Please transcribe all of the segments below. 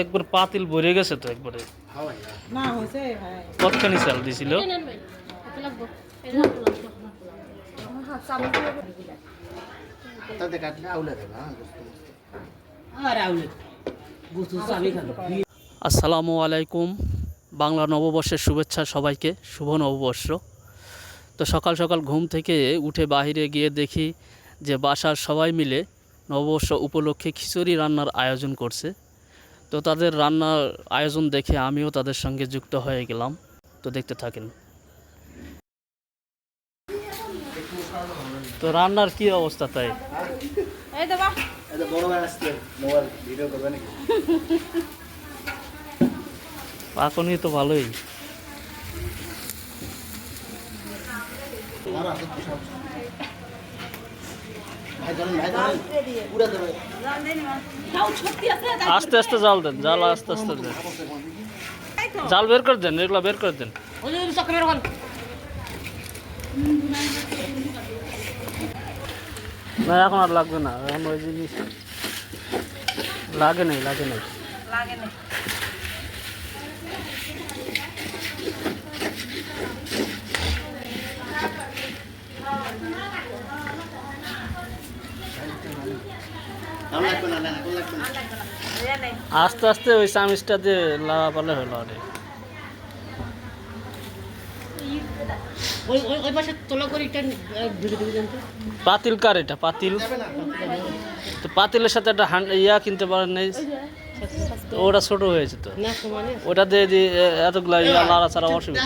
একবার পাতিল ভরে গেছে তো একবারে। ভাই কতখানি চাল দিছিল? হ্যাঁ খাব। আসসালামু আলাইকুম। বাংলা নববর্ষের শুভেচ্ছা সবাইকে। শুভ নববর্ষ। তো সকাল সকাল ঘুম থেকে উঠে বাইরে গিয়ে দেখি যে বাসার সবাই মিলে নববর্ষ উপলক্ষে খিচুড়ি রান্নার আয়োজন করছে। তো তাদের রান্নার আয়োজন দেখে আমিও তাদের সঙ্গে যুক্ত হয়ে গেলাম। তো দেখতে থাকেন। তো রান্নার কি অবস্থা তাই? এই দেবা এটা বড় ভাই আসছে মোবাইল ভিডিও করবে নাকি? পাকনি তো ভালোই। আস্তে আস্তে জাল দেন জাল আস্তে আস্তে দেন। জাল বের করে দেন এগুলো বের করে দেন। না এখন আর লাগবে না এখন ওই জিনিস লাগে নাই লাগে নাই। লাগে না নাম লাগবে না না কোন লাগবে না আস্তে আস্তে ওই চামিচটা দিয়ে লাগা পালে হলো আরে। পাতিল কার এটা? পাতিল? তো পাতিলের সাথে একটা ইয়া কিনতে পারেন নাই? ওটা ছোট হয়েছে তো। ওটা দিয়ে এতগুলা ইয়া লাড়া ছাড়া অসুবিধা।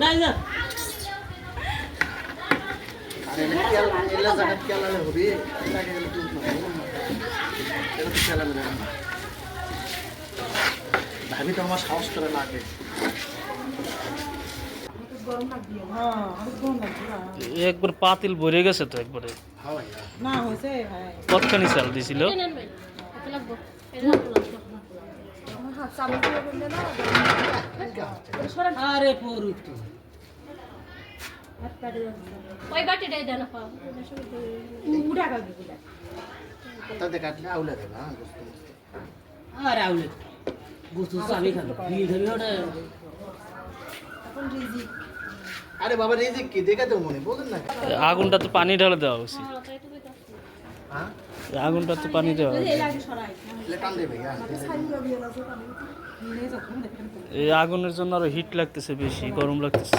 না না আরে এটা জায়গা হবে গেলে এটা তো ভাবি তো আমার সাহস করে লাগে। একবার পাতিল ভরে গেছে তো একবারে। হ্যাঁ কতখানি চাল দিছিল? আরে পরু তো। ওই বাটিটাই দেন তাতে কাটলে আউলে দেবে হ্যাঁ আর আউলে। গুছু আমি খাব। বিয়ে ধরে ওটা। আরে বাবা রিজিক কি? দেখে তো মনে বলেন না আগুনটা তো পানি ঢালে দেওয়া উচিত হ্যাঁ? আগুনটা তো পানি দেওয়া হ্যাঁ এই আগুনের জন্য আরও হিট লাগতেছে বেশি গরম লাগতেছে।